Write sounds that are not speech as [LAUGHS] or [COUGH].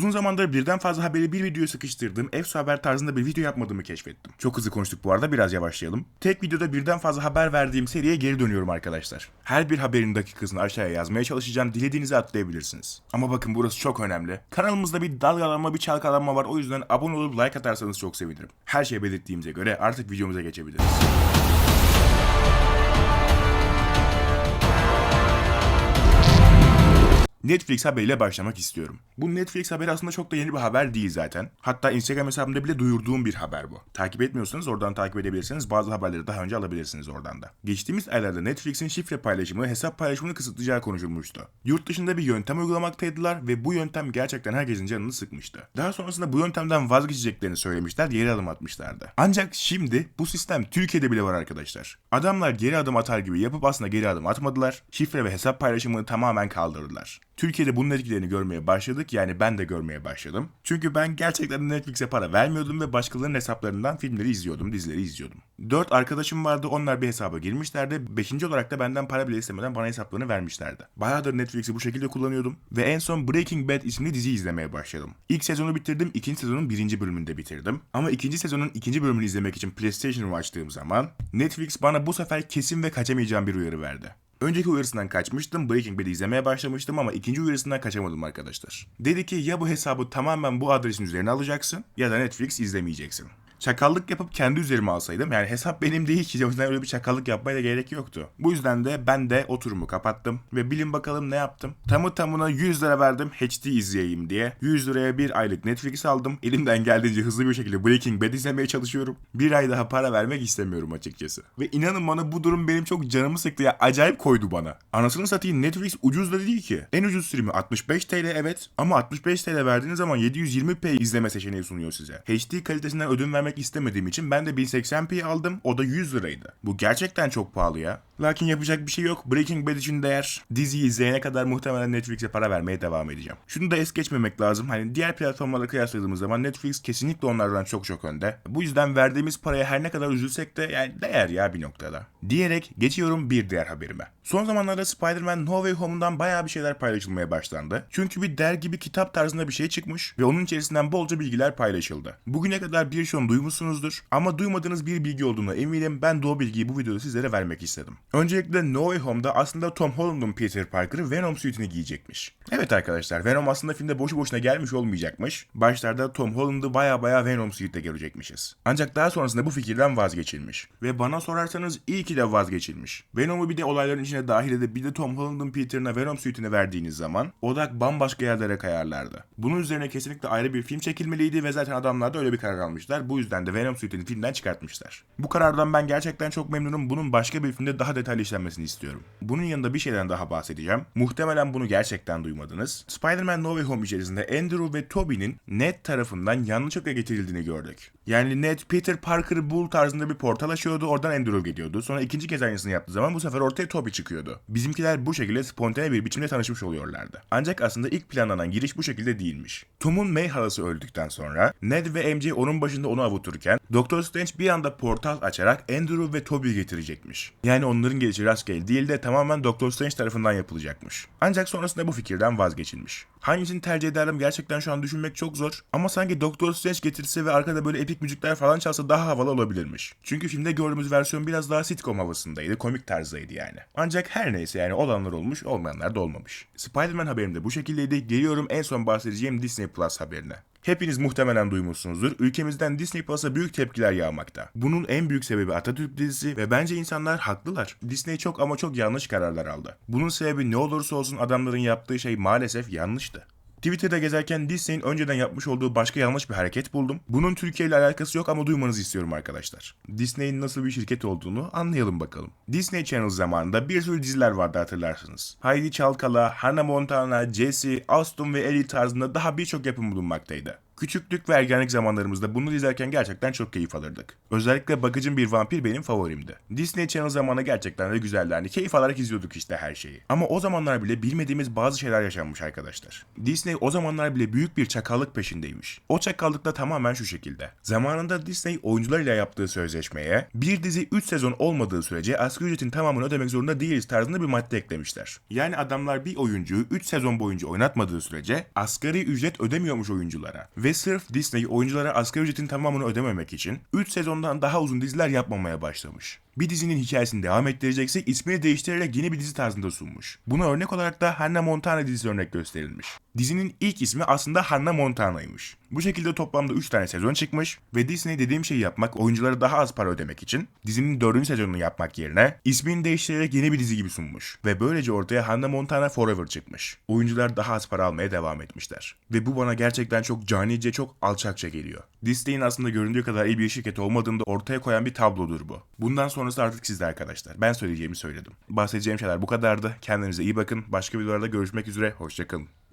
Uzun zamandır birden fazla haberi bir videoya sıkıştırdığım EFSO haber tarzında bir video yapmadığımı keşfettim. Çok hızlı konuştuk bu arada biraz yavaşlayalım. Tek videoda birden fazla haber verdiğim seriye geri dönüyorum arkadaşlar. Her bir haberin dakikasını aşağıya yazmaya çalışacağım. Dilediğinizi atlayabilirsiniz. Ama bakın burası çok önemli. Kanalımızda bir dalgalanma bir çalkalanma var. O yüzden abone olup like atarsanız çok sevinirim. Her şey belirttiğimize göre artık videomuza geçebiliriz. Netflix haberiyle başlamak istiyorum. Bu Netflix haberi aslında çok da yeni bir haber değil zaten. Hatta Instagram hesabımda bile duyurduğum bir haber bu. Takip etmiyorsanız oradan takip edebilirsiniz. Bazı haberleri daha önce alabilirsiniz oradan da. Geçtiğimiz aylarda Netflix'in şifre paylaşımı, hesap paylaşımını kısıtlayacağı konuşulmuştu. Yurt dışında bir yöntem uygulamaktaydılar ve bu yöntem gerçekten herkesin canını sıkmıştı. Daha sonrasında bu yöntemden vazgeçeceklerini söylemişler, geri adım atmışlardı. Ancak şimdi bu sistem Türkiye'de bile var arkadaşlar. Adamlar geri adım atar gibi yapıp aslında geri adım atmadılar. Şifre ve hesap paylaşımını tamamen kaldırdılar. Türkiye'de bunun etkilerini görmeye başladık. Yani ben de görmeye başladım. Çünkü ben gerçekten Netflix'e para vermiyordum ve başkalarının hesaplarından filmleri izliyordum, dizileri izliyordum. Dört arkadaşım vardı. Onlar bir hesaba girmişlerdi. Beşinci olarak da benden para bile istemeden bana hesaplarını vermişlerdi. Bayağıdır Netflix'i bu şekilde kullanıyordum. Ve en son Breaking Bad isimli dizi izlemeye başladım. İlk sezonu bitirdim. ikinci sezonun birinci bölümünde bitirdim. Ama ikinci sezonun ikinci bölümünü izlemek için PlayStation'ı açtığım zaman Netflix bana bu sefer kesin ve kaçamayacağım bir uyarı verdi. Önceki uyarısından kaçmıştım. Breaking Bad'i izlemeye başlamıştım ama ikinci uyarısından kaçamadım arkadaşlar. Dedi ki ya bu hesabı tamamen bu adresin üzerine alacaksın ya da Netflix izlemeyeceksin. Çakallık yapıp kendi üzerime alsaydım yani hesap [LAUGHS] benim değil ki o yüzden öyle bir çakallık yapmaya da gerek yoktu. Bu yüzden de ben de oturumu kapattım ve bilin bakalım ne yaptım. Tamı tamına 100 lira verdim HD izleyeyim diye. 100 liraya bir aylık Netflix aldım. Elimden geldiğince hızlı bir şekilde Breaking Bad izlemeye çalışıyorum. Bir ay daha para vermek istemiyorum açıkçası. Ve inanın bana bu durum benim çok canımı sıktı ya acayip koydu bana. Anasını satayım Netflix ucuz da değil ki. En ucuz stream'i 65 TL evet ama 65 TL verdiğiniz zaman 720p izleme seçeneği sunuyor size. HD kalitesinden ödün vermek istemediğim için ben de 1080p aldım. O da 100 liraydı. Bu gerçekten çok pahalı ya. Lakin yapacak bir şey yok. Breaking Bad için değer. Diziyi izleyene kadar muhtemelen Netflix'e para vermeye devam edeceğim. Şunu da es geçmemek lazım. Hani diğer platformlarla kıyasladığımız zaman Netflix kesinlikle onlardan çok çok önde. Bu yüzden verdiğimiz paraya her ne kadar üzülsek de yani değer ya bir noktada. Diyerek geçiyorum bir diğer haberime. Son zamanlarda Spider-Man No Way Home'dan bayağı bir şeyler paylaşılmaya başlandı. Çünkü bir dergi bir kitap tarzında bir şey çıkmış ve onun içerisinden bolca bilgiler paylaşıldı. Bugüne kadar birçoğunu duymuşsunuzdur ama duymadığınız bir bilgi olduğuna eminim ben de o bilgiyi bu videoda sizlere vermek istedim. Öncelikle No Way Home'da aslında Tom Holland'ın Peter Parker'ı Venom suitini giyecekmiş. Evet arkadaşlar Venom aslında filmde boşu boşuna gelmiş olmayacakmış. Başlarda Tom Holland'ı baya baya Venom suit'te görecekmişiz. Ancak daha sonrasında bu fikirden vazgeçilmiş. Ve bana sorarsanız iyi ki de vazgeçilmiş. Venom'u bir de olayların içine dahil edip bir de Tom Holland'ın Peter'ına Venom suitini verdiğiniz zaman odak bambaşka yerlere kayarlardı. Bunun üzerine kesinlikle ayrı bir film çekilmeliydi ve zaten adamlar da öyle bir karar almışlar. Bu yüzden de Venom suitini filmden çıkartmışlar. Bu karardan ben gerçekten çok memnunum. Bunun başka bir filmde daha detaylı işlenmesini istiyorum. Bunun yanında bir şeyden daha bahsedeceğim. Muhtemelen bunu gerçekten duymadınız. Spider-Man No Way Home içerisinde Andrew ve Tobey'nin Ned tarafından yanlışlıkla getirildiğini gördük. Yani Ned Peter Parker'ı bul tarzında bir portal açıyordu. Oradan Andrew geliyordu. Sonra ikinci kez aynısını yaptığı zaman bu sefer ortaya Tobey çıkıyordu. Bizimkiler bu şekilde spontane bir biçimde tanışmış oluyorlardı. Ancak aslında ilk planlanan giriş bu şekilde değilmiş. Tom'un May halası öldükten sonra Ned ve MJ onun başında onu avuturken Doctor Strange bir anda portal açarak Andrew ve Tobey'i getirecekmiş. Yani onların gelişi rastgele değil de tamamen Doctor Strange tarafından yapılacakmış. Ancak sonrasında bu fikirden vazgeçilmiş. Hangisini tercih ederdim gerçekten şu an düşünmek çok zor. Ama sanki Doctor Strange getirse ve arkada böyle epik müzikler falan çalsa daha havalı olabilirmiş. Çünkü filmde gördüğümüz versiyon biraz daha sitcom havasındaydı, komik tarzdaydı yani. Ancak her neyse yani olanlar olmuş, olmayanlar da olmamış. Spider-Man haberim de bu şekildeydi. Geliyorum en son bahsedeceğim Disney Plus haberine. Hepiniz muhtemelen duymuşsunuzdur. Ülkemizden Disney Plus'a büyük tepkiler yağmakta. Bunun en büyük sebebi Atatürk dizisi ve bence insanlar haklılar. Disney çok ama çok yanlış kararlar aldı. Bunun sebebi ne olursa olsun adamların yaptığı şey maalesef yanlıştı. Twitter'da gezerken Disney'in önceden yapmış olduğu başka yanlış bir hareket buldum. Bunun Türkiye ile alakası yok ama duymanızı istiyorum arkadaşlar. Disney'in nasıl bir şirket olduğunu anlayalım bakalım. Disney Channel zamanında bir sürü diziler vardı hatırlarsınız. Heidi Çalkala, Hannah Montana, Jessie, Austin ve Ellie tarzında daha birçok yapım bulunmaktaydı. Küçüklük ve ergenlik zamanlarımızda bunu izlerken gerçekten çok keyif alırdık. Özellikle bakıcım bir vampir benim favorimdi. Disney Channel zamanı gerçekten de güzeldi. Hani keyif alarak izliyorduk işte her şeyi. Ama o zamanlar bile bilmediğimiz bazı şeyler yaşanmış arkadaşlar. Disney o zamanlar bile büyük bir çakallık peşindeymiş. O çakallık da tamamen şu şekilde. Zamanında Disney oyuncularıyla yaptığı sözleşmeye bir dizi 3 sezon olmadığı sürece asgari ücretin tamamını ödemek zorunda değiliz tarzında bir madde eklemişler. Yani adamlar bir oyuncuyu 3 sezon boyunca oynatmadığı sürece asgari ücret ödemiyormuş oyunculara. Ve sırf Disney oyunculara asgari ücretin tamamını ödememek için 3 sezondan daha uzun diziler yapmamaya başlamış. Bir dizinin hikayesini devam ettirecekse ismini değiştirerek yeni bir dizi tarzında sunmuş. Buna örnek olarak da Hannah Montana dizisi örnek gösterilmiş. Dizinin ilk ismi aslında Hannah Montana'ymış. Bu şekilde toplamda 3 tane sezon çıkmış ve Disney dediğim şeyi yapmak, oyunculara daha az para ödemek için dizinin 4. sezonunu yapmak yerine ismini değiştirerek yeni bir dizi gibi sunmuş. Ve böylece ortaya Hannah Montana Forever çıkmış. Oyuncular daha az para almaya devam etmişler. Ve bu bana gerçekten çok canice, çok alçakça geliyor. Disney'in aslında göründüğü kadar iyi bir şirket olmadığını da ortaya koyan bir tablodur bu. Bundan sonrası artık sizde arkadaşlar. Ben söyleyeceğimi söyledim. Bahsedeceğim şeyler bu kadardı. Kendinize iyi bakın. Başka videolarda görüşmek üzere. Hoşçakalın.